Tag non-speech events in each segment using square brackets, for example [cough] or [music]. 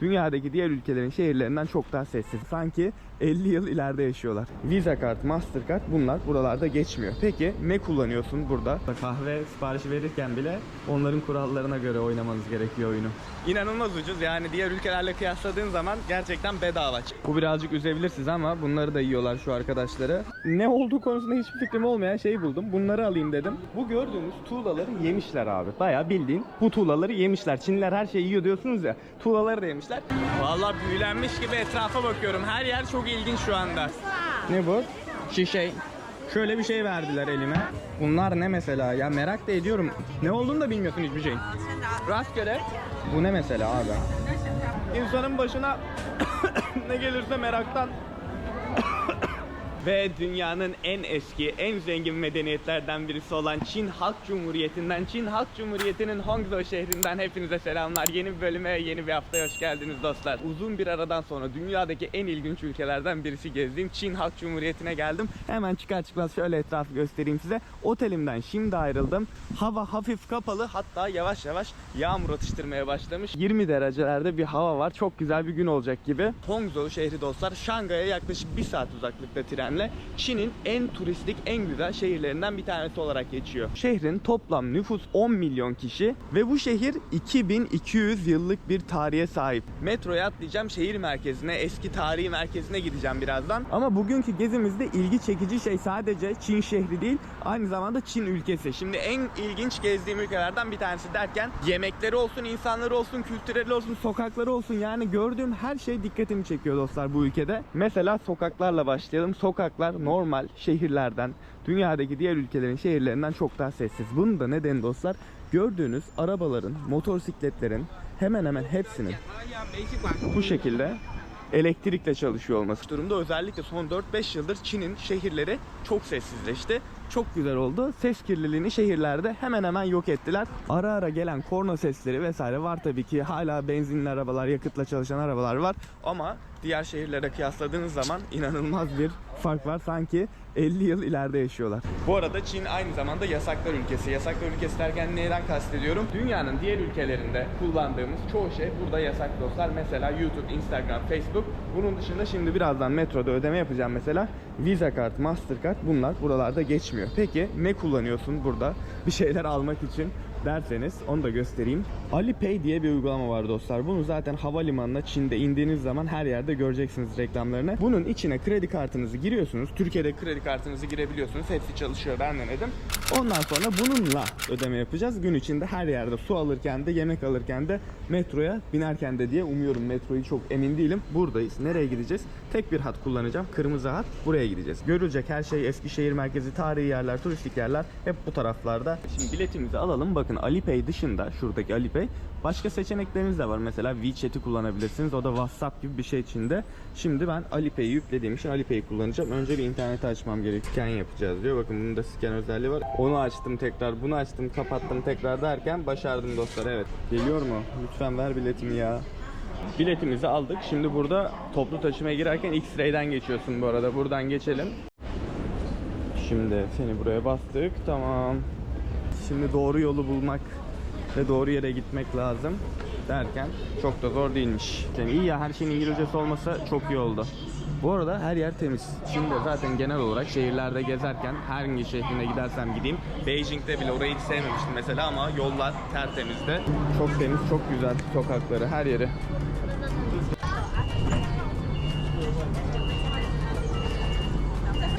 Dünyadaki diğer ülkelerin şehirlerinden çok daha sessiz. Sanki 50 yıl ileride yaşıyorlar. Visa kart, Mastercard bunlar buralarda geçmiyor. Peki ne kullanıyorsun burada? Kahve siparişi verirken bile onların kurallarına göre oynamanız gerekiyor oyunu. İnanılmaz ucuz yani diğer ülkelerle kıyasladığın zaman gerçekten bedava. Bu birazcık üzebilir sizi ama bunları da yiyorlar şu arkadaşları. Ne olduğu konusunda hiçbir fikrim olmayan şeyi buldum. Bunları alayım dedim. Bu gördüğünüz tuğlaları yemişler abi. Bayağı bildiğin bu tuğlaları yemişler. Çinliler her şeyi yiyor diyorsunuz ya. Tuğlaları da yemişler. Vallahi büyülenmiş gibi etrafa bakıyorum. Her yer çok ilginç şu anda. Ne bu? Şişe. Şöyle bir şey verdiler elime. Bunlar ne mesela ya merak da ediyorum. Ne olduğunu da bilmiyorsun hiçbir şeyin. Rastgele. Bu ne mesela abi? İnsanın başına [coughs] ne gelirse meraktan ve dünyanın en eski, en zengin medeniyetlerden birisi olan Çin Halk Cumhuriyeti'nden, Çin Halk Cumhuriyeti'nin Hangzhou şehrinden hepinize selamlar. Yeni bir bölüme, yeni bir haftaya hoş geldiniz dostlar. Uzun bir aradan sonra dünyadaki en ilginç ülkelerden birisi gezdiğim Çin Halk Cumhuriyeti'ne geldim. Hemen çıkar çıkmaz şöyle etrafı göstereyim size. Otelimden şimdi ayrıldım. Hava hafif kapalı hatta yavaş yavaş yağmur atıştırmaya başlamış. 20 derecelerde bir hava var. Çok güzel bir gün olacak gibi. Hangzhou şehri dostlar Şangay'a yaklaşık 1 saat uzaklıkta trenle Çin'in en turistik, en güzel şehirlerinden bir tanesi olarak geçiyor. Şehrin toplam nüfus 10 milyon kişi ve bu şehir 2200 yıllık bir tarihe sahip. Metroya atlayacağım şehir merkezine, eski tarihi merkezine gideceğim birazdan. Ama bugünkü gezimizde ilgi çekici şey sadece Çin şehri değil, aynı zamanda Çin ülkesi. Şimdi en ilginç gezdiğim ülkelerden bir tanesi derken yemekleri olsun, insanları olsun, kültürleri olsun, sokakları olsun yani gördüğüm her şey dikkatimi çekiyor dostlar bu ülkede. Mesela sokaklarla başlayalım. Sokaklar normal şehirlerden, dünyadaki diğer ülkelerin şehirlerinden çok daha sessiz. Bunun da nedeni dostlar gördüğünüz arabaların, motosikletlerin hemen hemen hepsinin bu şekilde elektrikle çalışıyor olması durumda. Özellikle son 4-5 yıldır Çin'in şehirleri çok sessizleşti. Çok güzel oldu. Ses kirliliğini şehirlerde hemen hemen yok ettiler. Ara ara gelen korna sesleri vesaire var tabii ki. Hala benzinli arabalar, yakıtla çalışan arabalar var. Ama diğer şehirlere kıyasladığınız zaman inanılmaz bir fark var. Sanki 50 yıl ileride yaşıyorlar. Bu arada Çin aynı zamanda yasaklar ülkesi. Yasaklar ülkesi derken neden kastediyorum? Dünyanın diğer ülkelerinde kullandığımız çoğu şey burada yasak dostlar. Mesela YouTube, Instagram, Facebook. Bunun dışında şimdi birazdan metroda ödeme yapacağım mesela. Visa kart, Mastercard bunlar buralarda geçmiyor. Peki ne kullanıyorsun burada bir şeyler almak için? Derseniz onu da göstereyim. Alipay diye bir uygulama var dostlar. Bunu zaten havalimanına Çin'de indiğiniz zaman her yerde göreceksiniz reklamlarını. Bunun içine kredi kartınızı giriyorsunuz. Türkiye'de kredi kartınızı girebiliyorsunuz. Hepsi çalışıyor. Ben denedim. Ondan sonra bununla ödeme yapacağız. Gün içinde her yerde su alırken de yemek alırken de metroya binerken de diye umuyorum. Metroyu çok emin değilim. Buradayız. Nereye gideceğiz? Tek bir hat kullanacağım. Kırmızı hat. Buraya gideceğiz. Görülecek her şey Eskişehir merkezi, tarihi yerler, turistik yerler hep bu taraflarda. Şimdi biletimizi alalım. Bakın Alipay dışında şuradaki Alipay başka seçenekleriniz de var. Mesela WeChat'i kullanabilirsiniz. O da WhatsApp gibi bir şey içinde. Şimdi ben Alipay'i yüklediğim için Alipay'i kullanacağım. Önce bir interneti açmam gerek. Scan yapacağız diyor. Bakın bunun da scan özelliği var. Onu açtım tekrar, bunu açtım, kapattım tekrar derken başardım dostlar. Evet. Geliyor mu? Lütfen ver biletimi ya. Biletimizi aldık. Şimdi burada toplu taşımaya girerken X-Ray'den geçiyorsun bu arada. Buradan geçelim. Şimdi seni buraya bastık. Tamam. Şimdi doğru yolu bulmak ve doğru yere gitmek lazım derken çok da zor değilmiş. Yani iyi ya her şeyin İngilizcesi olmasa çok iyi oldu. Bu arada her yer temiz. Şimdi zaten genel olarak şehirlerde gezerken hangi şehrine gidersem gideyim. Beijing'de bile orayı hiç sevmemiştim mesela ama yollar tertemizde. Çok temiz, çok güzel sokakları, her yeri.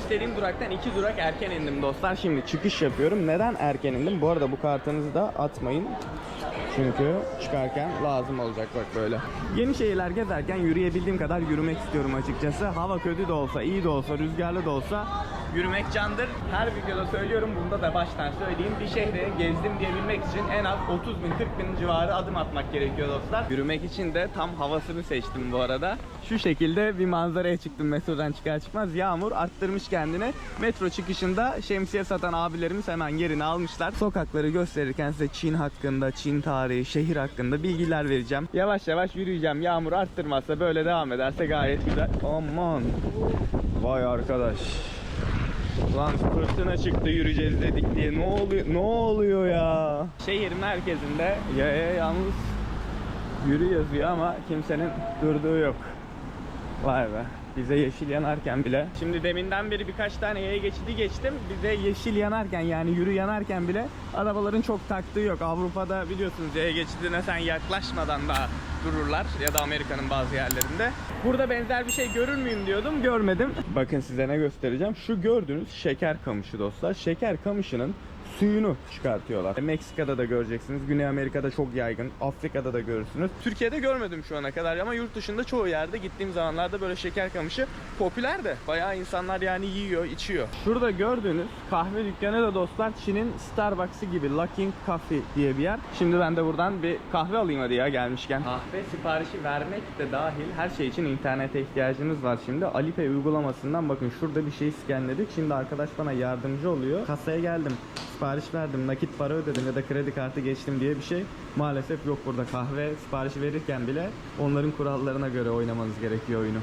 İstediğim duraktan iki durak erken indim dostlar. Şimdi çıkış yapıyorum. Neden erken indim? Bu arada bu kartınızı da atmayın. Çünkü çıkarken lazım olacak bak böyle. Yeni şehirler gezerken yürüyebildiğim kadar yürümek istiyorum açıkçası. Hava kötü de olsa, iyi de olsa, rüzgarlı da olsa yürümek candır. Her videoda söylüyorum bunda da baştan söyleyeyim. Bir şehre gezdim diyebilmek için en az 30 bin 40 bin civarı adım atmak gerekiyor dostlar. Yürümek için de tam havasını seçtim bu arada. Şu şekilde bir manzaraya çıktım metrodan çıkar çıkmaz. Yağmur arttırmış kendini. Metro çıkışında şemsiye satan abilerimiz hemen yerini almışlar. Sokakları gösterirken size Çin hakkında, Çin tarihi, şehir hakkında bilgiler vereceğim. Yavaş yavaş yürüyeceğim. Yağmur arttırmazsa böyle devam ederse gayet güzel. Aman. Vay arkadaş. Lan fırtına çıktı yürüyeceğiz dedik diye. Ne oluyor? Ne oluyor ya? Şehir merkezinde yaya yalnız Yürü yazıyor ama kimsenin durduğu yok. Vay be. Bize yeşil yanarken bile. Şimdi deminden beri birkaç tane yaya geçidi geçtim. Bize yeşil yanarken yani yürü yanarken bile arabaların çok taktığı yok. Avrupa'da biliyorsunuz yaya geçidine sen yaklaşmadan daha dururlar ya da Amerika'nın bazı yerlerinde. Burada benzer bir şey görür müyüm diyordum. Görmedim. Bakın size ne göstereceğim. Şu gördüğünüz şeker kamışı dostlar. Şeker kamışının suyunu çıkartıyorlar. Meksika'da da göreceksiniz. Güney Amerika'da çok yaygın. Afrika'da da görürsünüz. Türkiye'de görmedim şu ana kadar ama yurt dışında çoğu yerde gittiğim zamanlarda böyle şeker kamışı popüler de. Bayağı insanlar yani yiyor, içiyor. Şurada gördüğünüz kahve dükkanı da dostlar Çin'in Starbucks'ı gibi Luckin Coffee diye bir yer. Şimdi ben de buradan bir kahve alayım hadi ya gelmişken. Kahve siparişi vermek de dahil her şey için internete ihtiyacınız var şimdi. Alipay uygulamasından bakın şurada bir şey scanledik. Şimdi arkadaş bana yardımcı oluyor. Kasaya geldim sipariş verdim, nakit para ödedim ya da kredi kartı geçtim diye bir şey maalesef yok burada. Kahve siparişi verirken bile onların kurallarına göre oynamanız gerekiyor oyunu.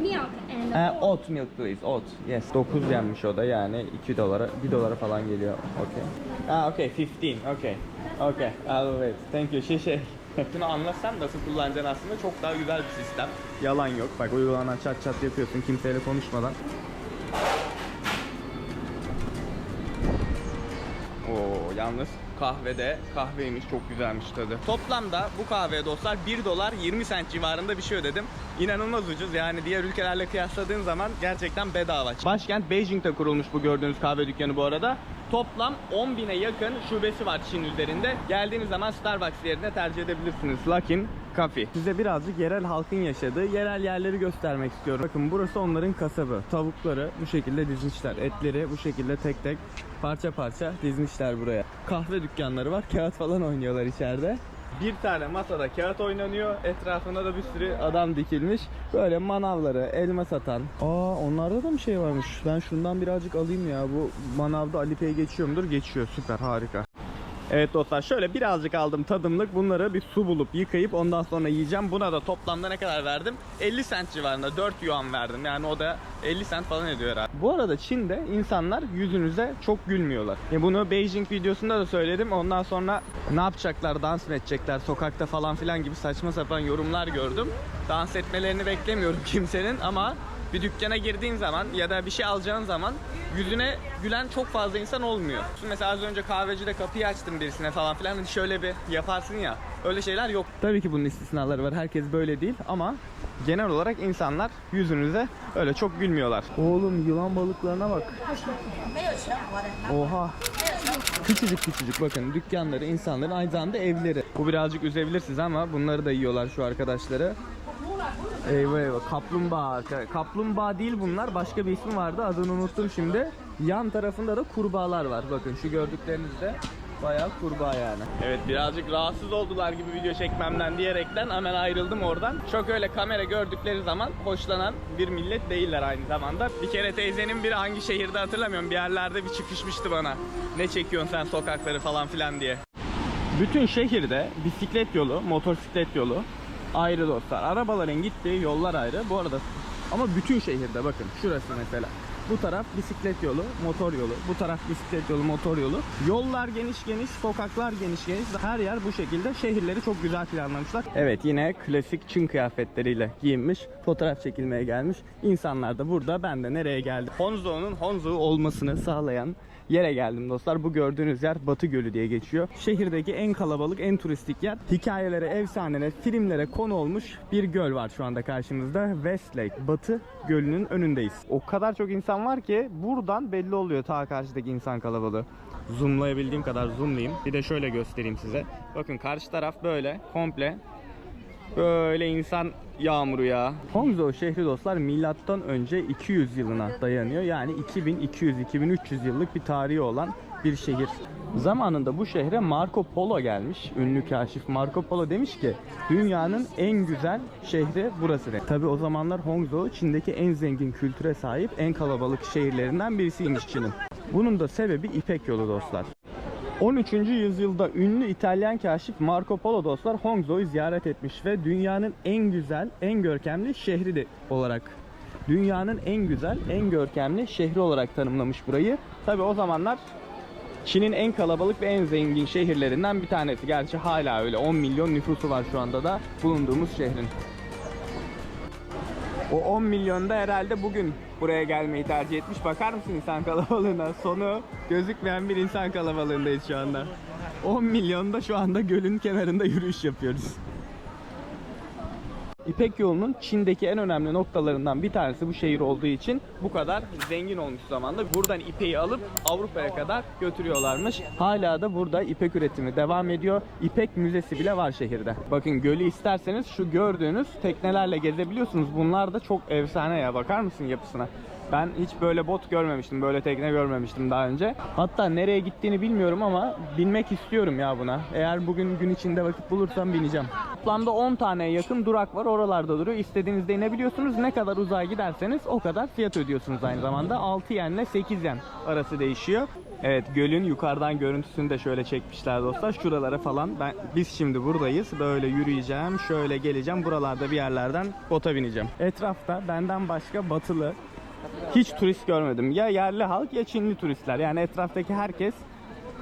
milk and Uh, oat milk please, oat. Yes. 9 yenmiş o da yani 2 dolara, 1 dolara falan geliyor. Okay. Ah, okay, 15. Okay. Okay, I'll wait. Thank you. Şişe. [laughs] Şunu anlatsam nasıl kullanacaksın aslında çok daha güzel bir sistem. Yalan yok. Bak uygulanan çat çat yapıyorsun kimseyle konuşmadan. Yalnız kahvede kahveymiş çok güzelmiş tadı. Toplamda bu kahveye dostlar 1 dolar 20 sent civarında bir şey ödedim. İnanılmaz ucuz yani diğer ülkelerle kıyasladığın zaman gerçekten bedava. Başkent Beijing'de kurulmuş bu gördüğünüz kahve dükkanı bu arada. Toplam 10 bine yakın şubesi var Çin üzerinde. Geldiğiniz zaman Starbucks yerine tercih edebilirsiniz. Luckin Coffee. Size birazcık yerel halkın yaşadığı yerel yerleri göstermek istiyorum. Bakın burası onların kasabı. Tavukları bu şekilde dizmişler. Etleri bu şekilde tek tek parça parça dizmişler buraya. Kahve dükkanları var. Kağıt falan oynuyorlar içeride. Bir tane masada kağıt oynanıyor. Etrafında da bir sürü adam dikilmiş. Böyle manavları, elma satan. Aa onlarda da mı şey varmış? Ben şundan birazcık alayım ya. Bu manavda Alipay'a geçiyor mudur? Geçiyor. Süper harika. Evet dostlar şöyle birazcık aldım tadımlık. Bunları bir su bulup yıkayıp ondan sonra yiyeceğim. Buna da toplamda ne kadar verdim? 50 sent civarında 4 yuan verdim. Yani o da 50 sent falan ediyor herhalde. Bu arada Çin'de insanlar yüzünüze çok gülmüyorlar. Ya bunu Beijing videosunda da söyledim. Ondan sonra ne yapacaklar? Dans mı edecekler sokakta falan filan gibi saçma sapan yorumlar gördüm. Dans etmelerini beklemiyorum [laughs] kimsenin ama bir dükkana girdiğin zaman ya da bir şey alacağın zaman yüzüne gülen çok fazla insan olmuyor. Mesela az önce kahvecide kapıyı açtım birisine falan filan hani şöyle bir yaparsın ya öyle şeyler yok. Tabii ki bunun istisnaları var herkes böyle değil ama genel olarak insanlar yüzünüze öyle çok gülmüyorlar. Oğlum yılan balıklarına bak. Oha. Küçücük küçücük bakın dükkanları insanların aynı zamanda evleri. Bu birazcık üzebilir sizi ama bunları da yiyorlar şu arkadaşları. Eyvah eyvah kaplumbağa. Kaplumbağa değil bunlar. Başka bir ismi vardı. Adını unuttum şimdi. Yan tarafında da kurbağalar var. Bakın şu gördüklerinizde bayağı kurbağa yani. Evet birazcık rahatsız oldular gibi video çekmemden diyerekten hemen ayrıldım oradan. Çok öyle kamera gördükleri zaman hoşlanan bir millet değiller aynı zamanda. Bir kere teyzenin biri hangi şehirde hatırlamıyorum bir yerlerde bir çıkışmıştı bana. Ne çekiyorsun sen sokakları falan filan diye. Bütün şehirde bisiklet yolu, motosiklet yolu ayrı dostlar. Arabaların gittiği yollar ayrı. Bu arada ama bütün şehirde bakın şurası mesela. Bu taraf bisiklet yolu, motor yolu. Bu taraf bisiklet yolu, motor yolu. Yollar geniş geniş, sokaklar geniş geniş. Her yer bu şekilde. Şehirleri çok güzel planlamışlar. Evet yine klasik Çin kıyafetleriyle giyinmiş. Fotoğraf çekilmeye gelmiş. İnsanlar da burada. Ben de nereye geldim? Honzou'nun Honzou olmasını sağlayan yere geldim dostlar. Bu gördüğünüz yer Batı Gölü diye geçiyor. Şehirdeki en kalabalık, en turistik yer. Hikayelere, efsanelere, filmlere konu olmuş bir göl var şu anda karşımızda. West Lake, Batı Gölü'nün önündeyiz. O kadar çok insan var ki buradan belli oluyor ta karşıdaki insan kalabalığı. Zoomlayabildiğim kadar zoomlayayım. Bir de şöyle göstereyim size. Bakın karşı taraf böyle komple Böyle insan yağmuru ya. Hongzhou şehri dostlar milattan önce 200 yılına dayanıyor. Yani 2200-2300 yıllık bir tarihi olan bir şehir. Zamanında bu şehre Marco Polo gelmiş. Ünlü kaşif Marco Polo demiş ki dünyanın en güzel şehri burası. Tabi o zamanlar Hongzhou Çin'deki en zengin kültüre sahip en kalabalık şehirlerinden birisiymiş Çin'in. Bunun da sebebi İpek yolu dostlar. 13. yüzyılda ünlü İtalyan kaşif Marco Polo dostlar Hongzhou'yu ziyaret etmiş ve dünyanın en güzel, en görkemli şehri de olarak dünyanın en güzel, en görkemli şehri olarak tanımlamış burayı. Tabi o zamanlar Çin'in en kalabalık ve en zengin şehirlerinden bir tanesi. Gerçi hala öyle 10 milyon nüfusu var şu anda da bulunduğumuz şehrin. O 10 milyonda herhalde bugün buraya gelmeyi tercih etmiş. Bakar mısın insan kalabalığına? Sonu gözükmeyen bir insan kalabalığındayız şu anda. 10 milyonda şu anda gölün kenarında yürüyüş yapıyoruz. İpek yolunun Çin'deki en önemli noktalarından bir tanesi bu şehir olduğu için bu kadar zengin olmuş zamanda. Buradan ipeği alıp Avrupa'ya kadar götürüyorlarmış. Hala da burada ipek üretimi devam ediyor. İpek müzesi bile var şehirde. Bakın gölü isterseniz şu gördüğünüz teknelerle gezebiliyorsunuz. Bunlar da çok efsane ya. Bakar mısın yapısına? Ben hiç böyle bot görmemiştim, böyle tekne görmemiştim daha önce. Hatta nereye gittiğini bilmiyorum ama binmek istiyorum ya buna. Eğer bugün gün içinde vakit bulursam bineceğim. Toplamda 10 taneye yakın durak var. Oralarda duruyor. İstediğinizde inebiliyorsunuz. Ne kadar uzağa giderseniz o kadar fiyat ödüyorsunuz aynı zamanda. 6 yen ile 8 yen arası değişiyor. Evet gölün yukarıdan görüntüsünü de şöyle çekmişler dostlar. Şuralara falan ben biz şimdi buradayız. Böyle yürüyeceğim. Şöyle geleceğim. Buralarda bir yerlerden bota bineceğim. Etrafta benden başka batılı hiç turist görmedim. Ya yerli halk ya Çinli turistler. Yani etraftaki herkes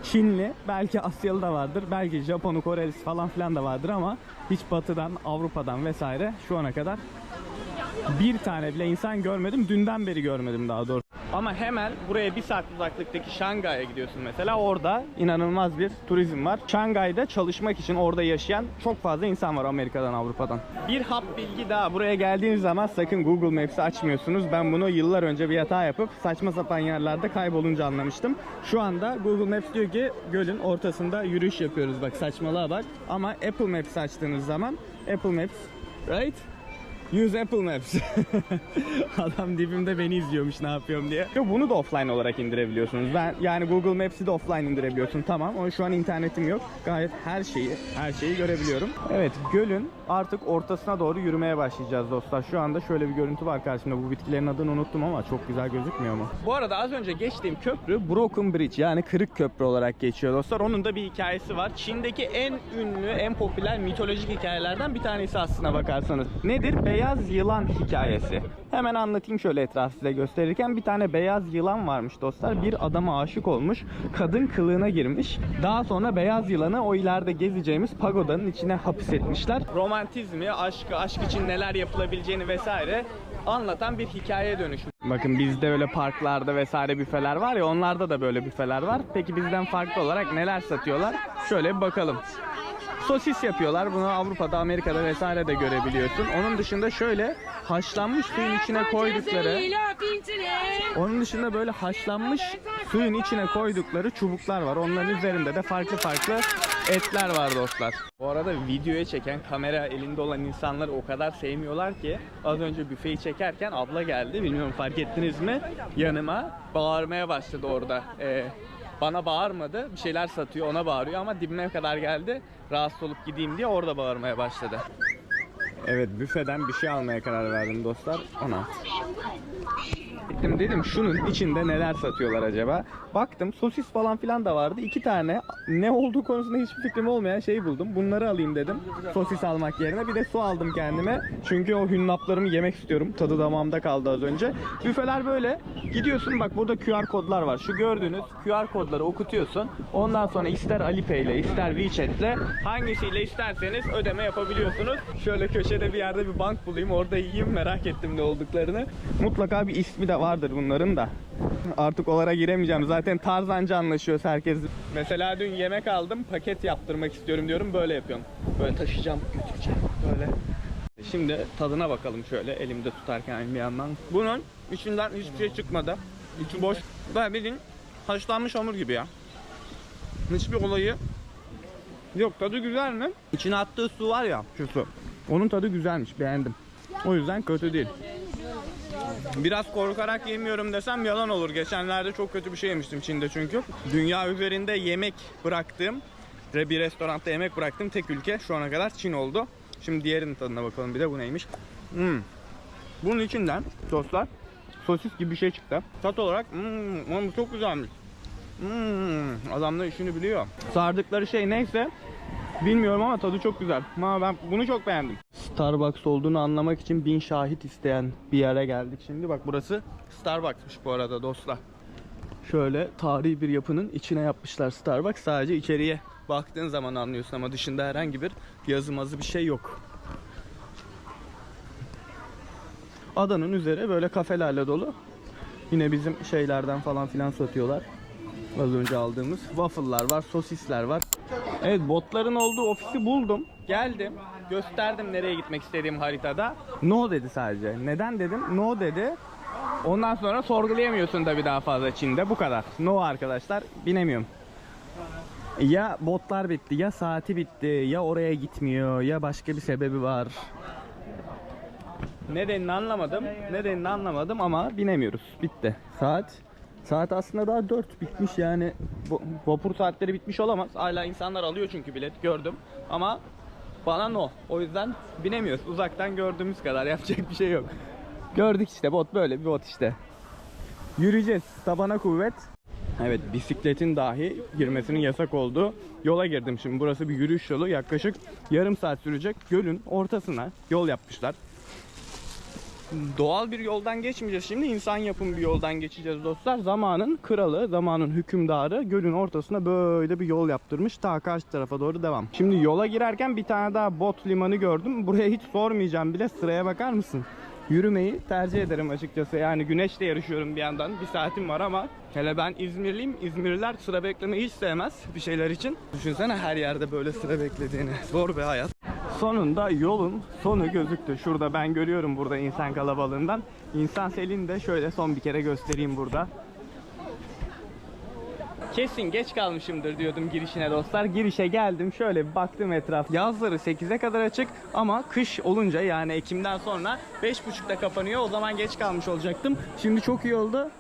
Çinli, belki Asyalı da vardır, belki Japonu, Korelisi falan filan da vardır ama hiç batıdan, Avrupa'dan vesaire şu ana kadar bir tane bile insan görmedim. Dünden beri görmedim daha doğrusu. Ama hemen buraya bir saat uzaklıktaki Şangay'a gidiyorsun mesela. Orada inanılmaz bir turizm var. Şangay'da çalışmak için orada yaşayan çok fazla insan var Amerika'dan, Avrupa'dan. Bir hap bilgi daha. Buraya geldiğiniz zaman sakın Google Maps'i açmıyorsunuz. Ben bunu yıllar önce bir hata yapıp saçma sapan yerlerde kaybolunca anlamıştım. Şu anda Google Maps diyor ki gölün ortasında yürüyüş yapıyoruz. Bak saçmalığa bak. Ama Apple Maps açtığınız zaman Apple Maps right? Use Apple Maps. [laughs] Adam dibimde beni izliyormuş ne yapıyorum diye. Yo, bunu da offline olarak indirebiliyorsunuz. Ben yani Google Maps'i de offline indirebiliyorsun. Tamam ama şu an internetim yok. Gayet her şeyi her şeyi görebiliyorum. Evet gölün artık ortasına doğru yürümeye başlayacağız dostlar. Şu anda şöyle bir görüntü var karşımda. Bu bitkilerin adını unuttum ama çok güzel gözükmüyor mu? Bu arada az önce geçtiğim köprü Broken Bridge yani kırık köprü olarak geçiyor dostlar. Onun da bir hikayesi var. Çin'deki en ünlü, en popüler mitolojik hikayelerden bir tanesi aslına bakarsanız. Nedir? Beyaz yılan hikayesi. Hemen anlatayım şöyle etrafı size gösterirken. Bir tane beyaz yılan varmış dostlar. Bir adama aşık olmuş. Kadın kılığına girmiş. Daha sonra beyaz yılanı o ileride gezeceğimiz pagodanın içine hapis etmişler. Romantizmi, aşkı, aşk için neler yapılabileceğini vesaire anlatan bir hikayeye dönüşmüş. Bakın bizde öyle parklarda vesaire büfeler var ya onlarda da böyle büfeler var. Peki bizden farklı olarak neler satıyorlar? Şöyle bir bakalım. Sosis yapıyorlar. Bunu Avrupa'da, Amerika'da vesaire de görebiliyorsun. Onun dışında şöyle haşlanmış suyun içine koydukları onun dışında böyle haşlanmış suyun içine koydukları çubuklar var. Onların üzerinde de farklı farklı etler var dostlar. Bu arada videoya çeken kamera elinde olan insanları o kadar sevmiyorlar ki az önce büfeyi çekerken abla geldi. Bilmiyorum fark ettiniz mi? Yanıma bağırmaya başladı orada. Ee, bana bağırmadı. Bir şeyler satıyor ona bağırıyor ama dibime kadar geldi. Rahatsız olup gideyim diye orada bağırmaya başladı. Evet büfeden bir şey almaya karar verdim dostlar. Ona. Gittim dedim şunun içinde neler satıyorlar acaba. Baktım sosis falan filan da vardı. İki tane ne olduğu konusunda hiçbir fikrim olmayan şeyi buldum. Bunları alayım dedim. Sosis almak yerine bir de su aldım kendime. Çünkü o hünnaplarımı yemek istiyorum. Tadı damağımda kaldı az önce. Büfeler böyle. Gidiyorsun bak burada QR kodlar var. Şu gördüğünüz QR kodları okutuyorsun. Ondan sonra ister Alipay ile ister WeChat ile hangisiyle isterseniz ödeme yapabiliyorsunuz. Şöyle köşede bir yerde bir bank bulayım. Orada yiyeyim merak ettim ne olduklarını. Mutlaka bir ismi de vardır bunların da. Artık olara giremeyeceğim. Zaten tarzanca anlaşıyoruz herkes. Mesela dün yemek aldım. Paket yaptırmak istiyorum diyorum. Böyle yapıyorum. Böyle taşıyacağım, götüreceğim. Böyle. Şimdi tadına bakalım şöyle elimde tutarken bir yandan. Bunun içinden hiçbir şey çıkmadı. İçi boş. Böyle bildiğin haşlanmış hamur gibi ya. Hiçbir olayı yok. Tadı güzel mi? İçine attığı su var ya şu su. Onun tadı güzelmiş beğendim. O yüzden kötü değil. Biraz korkarak yemiyorum desem yalan olur. Geçenlerde çok kötü bir şey yemiştim Çin'de çünkü. Dünya üzerinde yemek bıraktığım ve bir restoranda yemek bıraktığım tek ülke şu ana kadar Çin oldu. Şimdi diğerinin tadına bakalım bir de bu neymiş. Hmm. Bunun içinden dostlar sosis gibi bir şey çıktı. Tat olarak hmm, çok güzelmiş. Hmm, adam da işini biliyor. Sardıkları şey neyse bilmiyorum ama tadı çok güzel. Ama ben bunu çok beğendim. Starbucks olduğunu anlamak için bin şahit isteyen bir yere geldik şimdi. Bak burası Starbucks'mış bu arada dostlar. Şöyle tarihi bir yapının içine yapmışlar Starbucks. Sadece içeriye baktığın zaman anlıyorsun ama dışında herhangi bir yazı mazı bir şey yok. Adanın üzeri böyle kafelerle dolu. Yine bizim şeylerden falan filan satıyorlar. Az önce aldığımız waffle'lar var, sosisler var. Evet botların olduğu ofisi buldum. Geldim. Gösterdim nereye gitmek istediğim haritada. No dedi sadece. Neden dedim? No dedi. Ondan sonra sorgulayamıyorsun tabii daha fazla Çin'de. Bu kadar. No arkadaşlar. Binemiyorum. Ya botlar bitti, ya saati bitti, ya oraya gitmiyor, ya başka bir sebebi var. Nedenini anlamadım. Nedenini anlamadım ama binemiyoruz. Bitti. Saat Saat aslında daha 4 bitmiş yani bu, vapur saatleri bitmiş olamaz. Hala insanlar alıyor çünkü bilet gördüm. Ama bana no. O yüzden binemiyoruz. Uzaktan gördüğümüz kadar [laughs] yapacak bir şey yok. Gördük işte bot böyle bir bot işte. Yürüyeceğiz. Tabana kuvvet. Evet bisikletin dahi girmesinin yasak olduğu yola girdim şimdi. Burası bir yürüyüş yolu. Yaklaşık yarım saat sürecek. Gölün ortasına yol yapmışlar. Doğal bir yoldan geçmeyeceğiz şimdi. insan yapımı bir yoldan geçeceğiz dostlar. Zamanın kralı, zamanın hükümdarı gölün ortasına böyle bir yol yaptırmış. Ta karşı tarafa doğru devam. Şimdi yola girerken bir tane daha bot limanı gördüm. Buraya hiç sormayacağım bile. Sıraya bakar mısın? Yürümeyi tercih ederim açıkçası. Yani güneşle yarışıyorum bir yandan. Bir saatim var ama hele ben İzmirliyim. İzmirliler sıra beklemeyi hiç sevmez bir şeyler için. Düşünsene her yerde böyle sıra beklediğini. Zor bir hayat. Sonunda yolun sonu gözüktü. Şurada ben görüyorum burada insan kalabalığından. İnsan selini de şöyle son bir kere göstereyim burada. Kesin geç kalmışımdır diyordum girişine dostlar. Girişe geldim şöyle bir baktım etraf. Yazları 8'e kadar açık ama kış olunca yani Ekim'den sonra 5.30'da kapanıyor. O zaman geç kalmış olacaktım. Şimdi çok iyi oldu.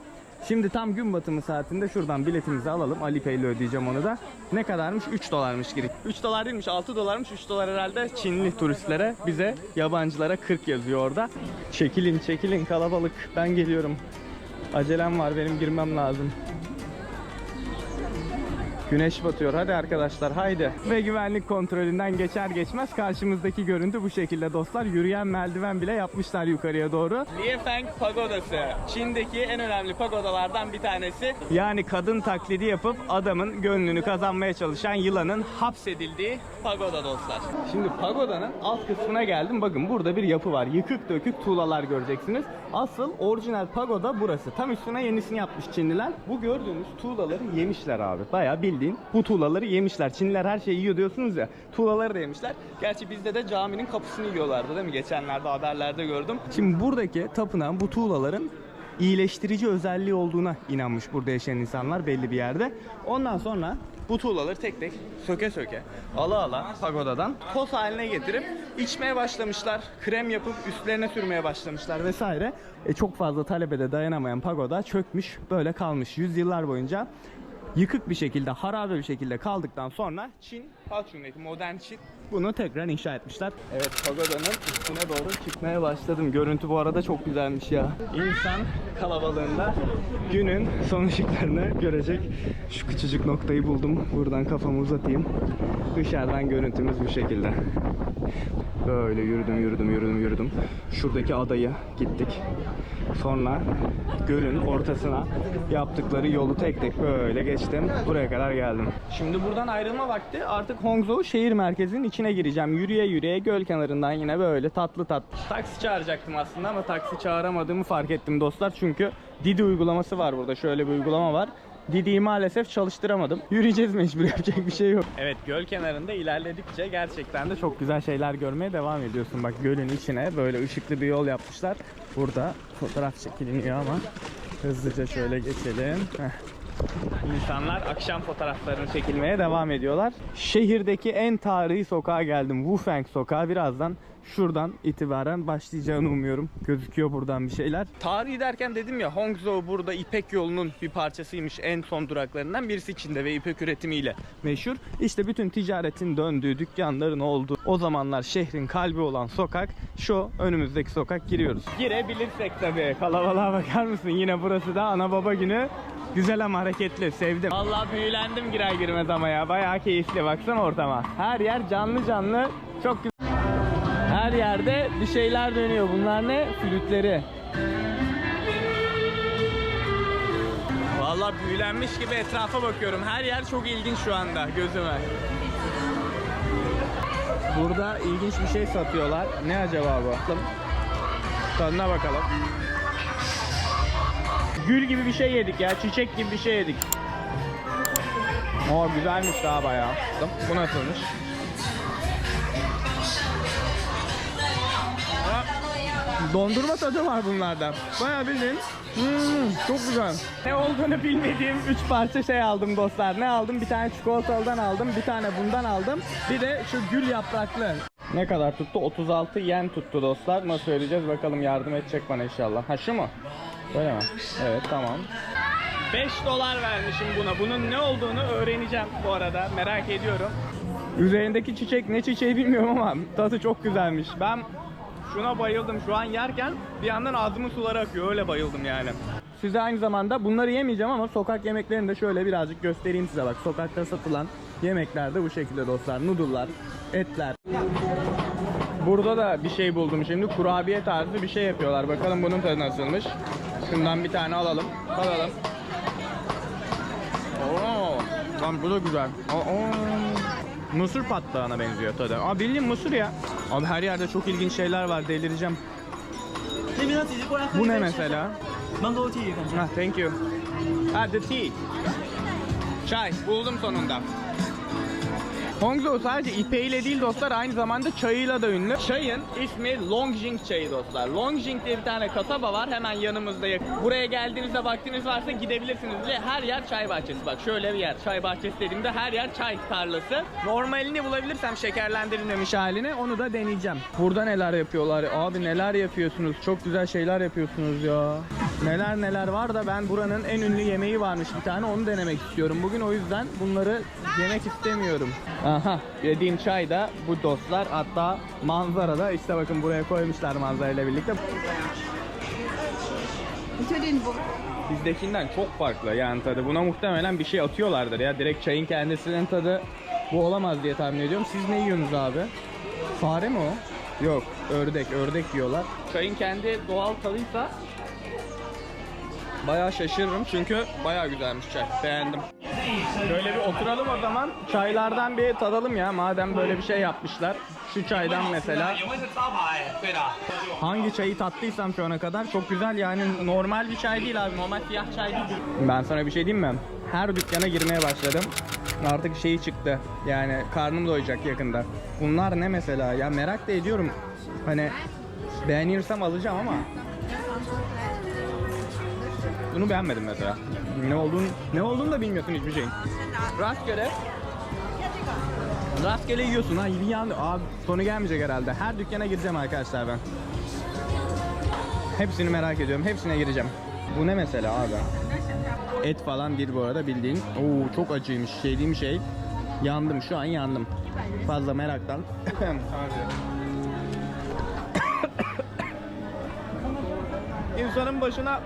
Şimdi tam gün batımı saatinde şuradan biletimizi alalım. Ali Pay ile ödeyeceğim onu da. Ne kadarmış? 3 dolarmış giriş. 3 dolar değilmiş 6 dolarmış. 3 dolar herhalde Çinli turistlere bize yabancılara 40 yazıyor orada. Çekilin çekilin kalabalık. Ben geliyorum. Acelem var benim girmem lazım. Güneş batıyor. Hadi arkadaşlar haydi. Ve güvenlik kontrolünden geçer geçmez karşımızdaki görüntü bu şekilde dostlar. Yürüyen merdiven bile yapmışlar yukarıya doğru. Liefeng Pagodası. Çin'deki en önemli pagodalardan bir tanesi. Yani kadın taklidi yapıp adamın gönlünü kazanmaya çalışan yılanın hapsedildiği pagoda dostlar. Şimdi pagodanın alt kısmına geldim. Bakın burada bir yapı var. Yıkık dökük tuğlalar göreceksiniz. Asıl orijinal pagoda burası. Tam üstüne yenisini yapmış Çinliler. Bu gördüğünüz tuğlaları yemişler abi. Bayağı bildiğin bu tuğlaları yemişler. Çinliler her şeyi yiyor diyorsunuz ya. Tuğlaları da yemişler. Gerçi bizde de caminin kapısını yiyorlardı değil mi? Geçenlerde haberlerde gördüm. Şimdi buradaki tapınağın bu tuğlaların iyileştirici özelliği olduğuna inanmış burada yaşayan insanlar belli bir yerde. Ondan sonra bu tuğlaları tek tek söke söke ala ala pagodadan toz haline getirip içmeye başlamışlar. Krem yapıp üstlerine sürmeye başlamışlar vesaire. E, çok fazla talebe de dayanamayan pagoda çökmüş böyle kalmış yüzyıllar boyunca yıkık bir şekilde, harabe bir şekilde kaldıktan sonra Çin Halk modern Çin bunu tekrar inşa etmişler. Evet, pagodanın üstüne doğru çıkmaya başladım. Görüntü bu arada çok güzelmiş ya. İnsan kalabalığında günün son ışıklarını görecek. Şu küçücük noktayı buldum. Buradan kafamı uzatayım. Dışarıdan görüntümüz bu şekilde. Böyle yürüdüm, yürüdüm, yürüdüm, yürüdüm. Şuradaki adaya gittik. Sonra gölün ortasına yaptıkları yolu tek tek böyle geçtim. Buraya kadar geldim. Şimdi buradan ayrılma vakti. Artık Hongzhou şehir merkezinin içine gireceğim. Yürüye yürüye göl kenarından yine böyle tatlı tatlı. Taksi çağıracaktım aslında ama taksi çağıramadığımı fark ettim dostlar. Çünkü Didi uygulaması var burada. Şöyle bir uygulama var. Didi'yi maalesef çalıştıramadım. [laughs] Yürüyeceğiz mecbur yapacak bir şey yok. Evet göl kenarında ilerledikçe gerçekten de çok güzel şeyler görmeye devam ediyorsun. Bak gölün içine böyle ışıklı bir yol yapmışlar. Burada fotoğraf çekiliniyor ama hızlıca şöyle geçelim. Heh. İnsanlar akşam fotoğraflarını çekilmeye devam ediyorlar. Şehirdeki en tarihi sokağa geldim. Wufeng sokağı birazdan şuradan itibaren başlayacağını umuyorum. Gözüküyor buradan bir şeyler. Tarihi derken dedim ya Hongzhou burada İpek yolunun bir parçasıymış. En son duraklarından birisi içinde ve ipek üretimiyle meşhur. İşte bütün ticaretin döndüğü, dükkanların olduğu o zamanlar şehrin kalbi olan sokak şu önümüzdeki sokak giriyoruz. Girebilirsek tabii. Kalabalığa bakar mısın? Yine burası da ana baba günü. Güzel ama hareketli. Sevdim. Vallahi büyülendim girer girmez ama ya. Bayağı keyifli. Baksana ortama. Her yer canlı canlı. Çok güzel. Her yerde bir şeyler dönüyor. Bunlar ne? Flütleri. Vallahi büyülenmiş gibi etrafa bakıyorum. Her yer çok ilginç şu anda gözüme. Burada ilginç bir şey satıyorlar. Ne acaba bu? Tadına bakalım. Gül gibi bir şey yedik ya. Çiçek gibi bir şey yedik. Oo güzelmiş daha bayağı. Bu nasılmış? Dondurma tadı var bunlardan. Bayağı bildiğin. Hmm, çok güzel. Ne olduğunu bilmediğim 3 parça şey aldım dostlar. Ne aldım? Bir tane çikolatalıdan aldım. Bir tane bundan aldım. Bir de şu gül yapraklı. Ne kadar tuttu? 36 yen tuttu dostlar. Nasıl ödeyeceğiz bakalım yardım edecek bana inşallah. Ha şu mu? Böyle mi? Evet tamam. 5 dolar vermişim buna. Bunun ne olduğunu öğreneceğim bu arada. Merak ediyorum. Üzerindeki çiçek ne çiçeği bilmiyorum ama tadı çok güzelmiş. Ben şuna bayıldım. Şu an yerken bir yandan ağzımın suları akıyor. Öyle bayıldım yani. Size aynı zamanda bunları yemeyeceğim ama sokak yemeklerini de şöyle birazcık göstereyim size bak. Sokakta satılan yemekler de bu şekilde dostlar. Noodle'lar, etler. Burada da bir şey buldum şimdi. Kurabiye tarzı bir şey yapıyorlar. Bakalım bunun tadı nasılmış. Şundan bir tane alalım. Alalım. Oo. Lan bu da güzel. Oo. Mısır patlağına benziyor tadı. Aa bildiğin mısır ya. Abi her yerde çok ilginç şeyler var. Delireceğim. Bu ne mesela? Mango tea. Ah, thank you. Ah, the tea. Çay. Buldum sonunda. Hongzhou sadece ipeğiyle değil dostlar aynı zamanda çayıyla da ünlü. Çayın ismi Longjing çayı dostlar. Longjing diye bir tane kasaba var hemen yanımızda. Buraya geldiğinizde vaktiniz varsa gidebilirsiniz. Her yer çay bahçesi bak şöyle bir yer. Çay bahçesi dediğimde her yer çay tarlası. Normalini bulabilirsem şekerlendirilmemiş halini onu da deneyeceğim. Burada neler yapıyorlar? Abi neler yapıyorsunuz? Çok güzel şeyler yapıyorsunuz ya. Neler neler var da ben buranın en ünlü yemeği varmış bir tane onu denemek istiyorum. Bugün o yüzden bunları yemek istemiyorum. Aha yediğim çay da bu dostlar hatta manzara da işte bakın buraya koymuşlar manzarayla birlikte. Bizdekinden çok farklı yani tadı. Buna muhtemelen bir şey atıyorlardır ya. Direkt çayın kendisinin tadı bu olamaz diye tahmin ediyorum. Siz ne yiyorsunuz abi? Fare mi o? Yok, ördek. Ördek yiyorlar. Çayın kendi doğal tadıysa Bayağı şaşırırım çünkü bayağı güzelmiş çay. Beğendim. Böyle bir oturalım o zaman. Çaylardan bir tadalım ya madem böyle bir şey yapmışlar. Şu çaydan mesela. Hangi çayı tattıysam şu ana kadar çok güzel yani normal bir çay değil abi. Normal siyah çay değil. Ben sana bir şey diyeyim mi? Her dükkana girmeye başladım. Artık şeyi çıktı. Yani karnım doyacak yakında. Bunlar ne mesela? Ya merak da ediyorum. Hani beğenirsem alacağım ama bunu beğenmedim mesela. Ne olduğunu, ne olduğunu da bilmiyorsun hiçbir şeyin. Rastgele Rastgele yiyorsun ha yandı. Abi sonu gelmeyecek herhalde. Her dükkana gireceğim arkadaşlar ben. Hepsini merak ediyorum. Hepsine gireceğim. Bu ne mesela abi? Et falan değil bu arada bildiğin. Oo çok acıymış. Şeydiğim şey. Yandım şu an yandım. Fazla meraktan. [laughs] İnsanın başına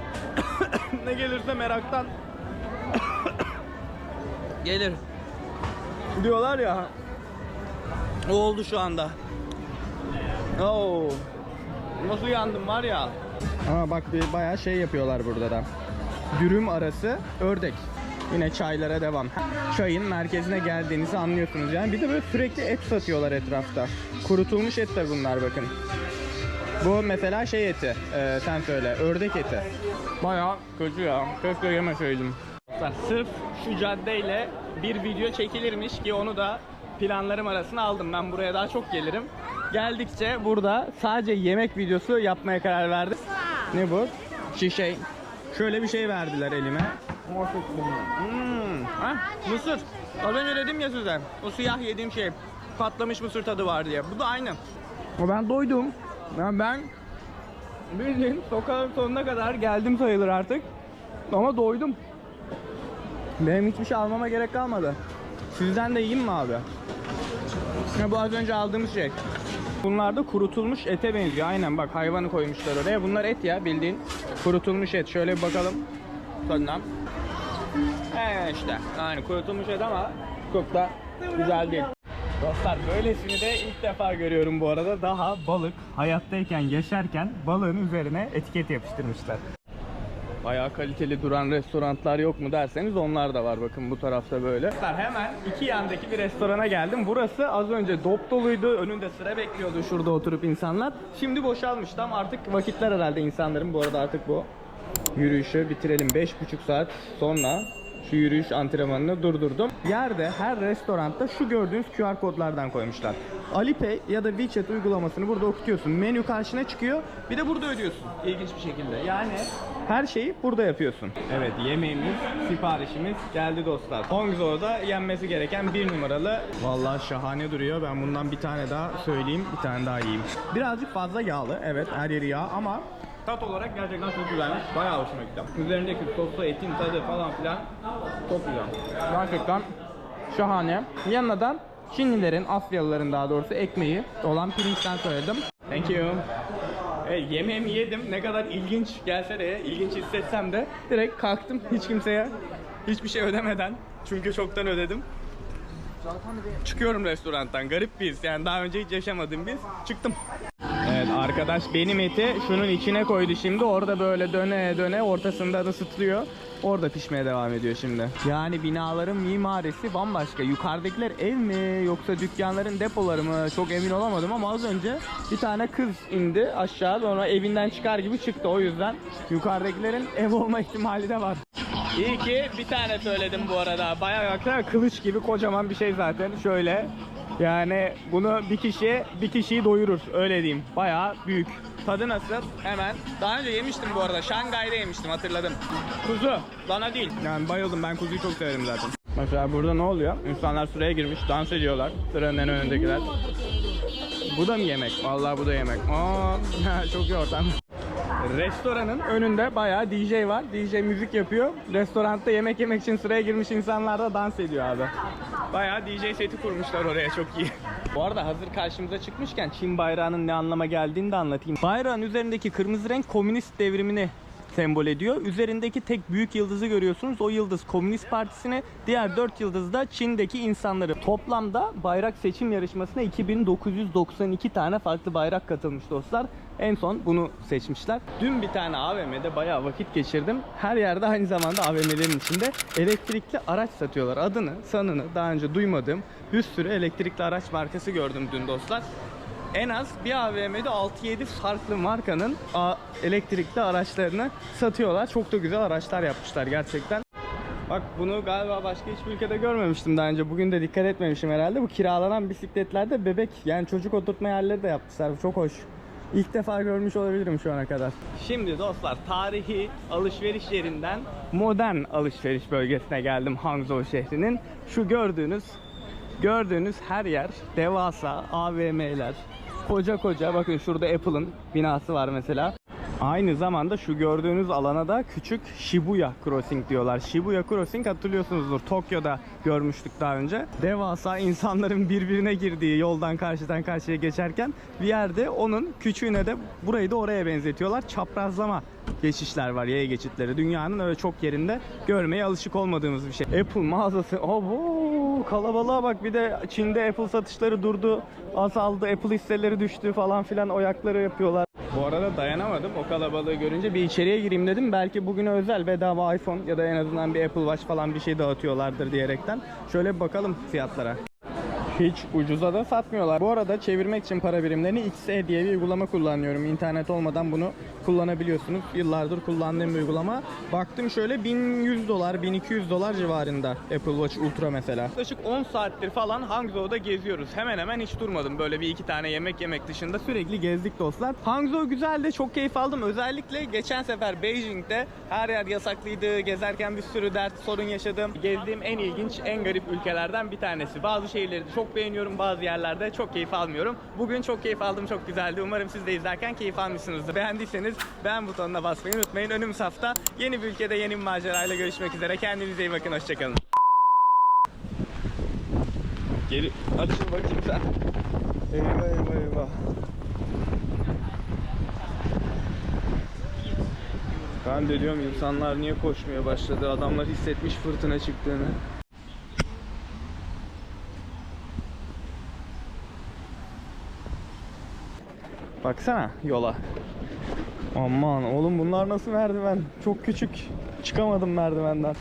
[coughs] ne gelirse meraktan [coughs] gelir. Diyorlar ya. O oldu şu anda. Oo. Nasıl yandım var ya. Ama bak bir bayağı şey yapıyorlar burada da. Dürüm arası ördek. Yine çaylara devam. Çayın merkezine geldiğinizi anlıyorsunuz yani. Bir de böyle sürekli et satıyorlar etrafta. Kurutulmuş et de bunlar bakın. Bu mesela şey eti. e, sen söyle. Ördek eti. Bayağı kötü ya. Keşke yemeseydim. Sırf şu caddeyle bir video çekilirmiş ki onu da planlarım arasına aldım. Ben buraya daha çok gelirim. Geldikçe burada sadece yemek videosu yapmaya karar verdim. Ne bu? Şişe. Şöyle bir şey verdiler elime. Hmm. Ha, mısır. Az önce dedim ya size. O siyah yediğim şey. Patlamış mısır tadı var diye. Bu da aynı. Ben doydum. Yani ben bildiğin sokağın sonuna kadar geldim sayılır artık. Ama doydum. Benim hiçbir şey almama gerek kalmadı. Sizden de yiyeyim mi abi? Ha, bu az önce aldığımız şey. Bunlar da kurutulmuş ete benziyor. Aynen bak hayvanı koymuşlar oraya. Bunlar et ya bildiğin. Kurutulmuş et. Şöyle bir bakalım. Tadına. Ee işte. Yani kurutulmuş et ama çok da güzel değil. Dostlar böylesini de ilk defa görüyorum bu arada. Daha balık hayattayken yaşarken balığın üzerine etiket yapıştırmışlar. Bayağı kaliteli duran restoranlar yok mu derseniz onlar da var bakın bu tarafta böyle. Hemen iki yandaki bir restorana geldim. Burası az önce dop doluydu. Önünde sıra bekliyordu şurada oturup insanlar. Şimdi boşalmış tam artık vakitler herhalde insanların. Bu arada artık bu yürüyüşü bitirelim. 5,5 saat sonra şu yürüyüş antrenmanını durdurdum. Yerde her restoranda şu gördüğünüz QR kodlardan koymuşlar. Alipay ya da WeChat uygulamasını burada okutuyorsun. Menü karşına çıkıyor. Bir de burada ödüyorsun. İlginç bir şekilde. Yani her şeyi burada yapıyorsun. Evet yemeğimiz, siparişimiz geldi dostlar. Hongzhou'da yenmesi gereken bir numaralı. Vallahi şahane duruyor. Ben bundan bir tane daha söyleyeyim. Bir tane daha yiyeyim. Birazcık fazla yağlı. Evet her yeri yağ ama Tat olarak gerçekten çok güzelmiş. Bayağı hoşuma gitti. Üzerindeki soslu etin tadı falan filan çok güzel. Gerçekten şahane. Yanına da Çinlilerin, Asyalıların daha doğrusu ekmeği olan pirinçten söyledim. Thank you. Evet, yemeğimi yedim. Ne kadar ilginç gelse de, ilginç hissetsem de direkt kalktım hiç kimseye hiçbir şey ödemeden. Çünkü çoktan ödedim. Çıkıyorum restorandan. Garip bir his. Yani daha önce hiç yaşamadığım bir his. Çıktım. Evet arkadaş benim eti şunun içine koydu şimdi. Orada böyle döne döne ortasında da ısıtılıyor. Orada pişmeye devam ediyor şimdi. Yani binaların mimarisi bambaşka. Yukarıdakiler ev mi yoksa dükkanların depoları mı çok emin olamadım ama az önce bir tane kız indi aşağı sonra evinden çıkar gibi çıktı. O yüzden yukarıdakilerin ev olma ihtimali de var. İyi ki bir tane söyledim bu arada. Bayağı baksana kılıç gibi kocaman bir şey zaten. Şöyle yani bunu bir kişi bir kişiyi doyurur öyle diyeyim. Bayağı büyük. Tadı nasıl? Hemen. Daha önce yemiştim bu arada. Şangay'da yemiştim hatırladım. Kuzu. Bana değil. Yani bayıldım. Ben kuzuyu çok severim zaten. Mesela burada ne oluyor? İnsanlar sıraya girmiş. Dans ediyorlar. Sıranın en önündekiler. Bu da mı yemek? Vallahi bu da yemek. Aa, [laughs] çok iyi ortam. Restoranın önünde bayağı DJ var. DJ müzik yapıyor. Restoranda yemek yemek için sıraya girmiş insanlar da dans ediyor abi. Bayağı DJ seti kurmuşlar oraya çok iyi. Bu arada hazır karşımıza çıkmışken Çin bayrağının ne anlama geldiğini de anlatayım. Bayrağın üzerindeki kırmızı renk komünist devrimini sembol ediyor. Üzerindeki tek büyük yıldızı görüyorsunuz. O yıldız Komünist Partisi'ne, diğer dört yıldız da Çin'deki insanları. Toplamda bayrak seçim yarışmasına 2992 tane farklı bayrak katılmış dostlar. En son bunu seçmişler. Dün bir tane AVM'de bayağı vakit geçirdim. Her yerde aynı zamanda AVM'lerin içinde elektrikli araç satıyorlar. Adını, sanını daha önce duymadığım bir sürü elektrikli araç markası gördüm dün dostlar en az bir AVM'de 6-7 farklı markanın elektrikli araçlarını satıyorlar. Çok da güzel araçlar yapmışlar gerçekten. Bak bunu galiba başka hiçbir ülkede görmemiştim daha önce. Bugün de dikkat etmemişim herhalde. Bu kiralanan bisikletlerde bebek yani çocuk oturtma yerleri de yapmışlar. Çok hoş. İlk defa görmüş olabilirim şu ana kadar. Şimdi dostlar tarihi alışveriş yerinden modern alışveriş bölgesine geldim Hangzhou şehrinin. Şu gördüğünüz Gördüğünüz her yer devasa AVM'ler. Koca koca bakın şurada Apple'ın binası var mesela. Aynı zamanda şu gördüğünüz alana da küçük Shibuya Crossing diyorlar. Shibuya Crossing hatırlıyorsunuzdur. Tokyo'da görmüştük daha önce. Devasa insanların birbirine girdiği yoldan karşıdan karşıya geçerken bir yerde onun küçüğüne de burayı da oraya benzetiyorlar. Çaprazlama geçişler var, yaya geçitleri. Dünyanın öyle çok yerinde görmeye alışık olmadığımız bir şey. Apple mağazası. Abo, kalabalığa bak bir de Çin'de Apple satışları durdu. Azaldı, Apple hisseleri düştü falan filan oyakları yapıyorlar. Bu arada dayanamadım o kalabalığı görünce bir içeriye gireyim dedim. Belki bugüne özel bedava iPhone ya da en azından bir Apple Watch falan bir şey dağıtıyorlardır diyerekten. Şöyle bakalım fiyatlara. Hiç ucuza da satmıyorlar. Bu arada çevirmek için para birimlerini XE diye bir uygulama kullanıyorum. İnternet olmadan bunu kullanabiliyorsunuz. Yıllardır kullandığım bir uygulama. Baktım şöyle 1100 dolar, 1200 dolar civarında Apple Watch Ultra mesela. Yaklaşık 10 saattir falan Hangzhou'da geziyoruz. Hemen hemen hiç durmadım. Böyle bir iki tane yemek yemek dışında sürekli gezdik dostlar. Hangzhou güzeldi. Çok keyif aldım. Özellikle geçen sefer Beijing'de her yer yasaklıydı. Gezerken bir sürü dert, sorun yaşadım. Gezdiğim en ilginç, en garip ülkelerden bir tanesi. Bazı şehirleri de çok beğeniyorum. Bazı yerlerde çok keyif almıyorum. Bugün çok keyif aldım. Çok güzeldi. Umarım siz de izlerken keyif almışsınızdır. Beğendiyseniz beğen butonuna basmayı unutmayın. Önümüz hafta yeni bir ülkede yeni bir macerayla görüşmek üzere. Kendinize iyi bakın. Hoşçakalın. Geri açın bakayım sen. Eyvah eyvah eyvah. Ben de diyorum insanlar niye koşmaya başladı? Adamlar hissetmiş fırtına çıktığını. Baksana yola. Aman oğlum bunlar nasıl merdiven? Çok küçük. Çıkamadım merdivenden.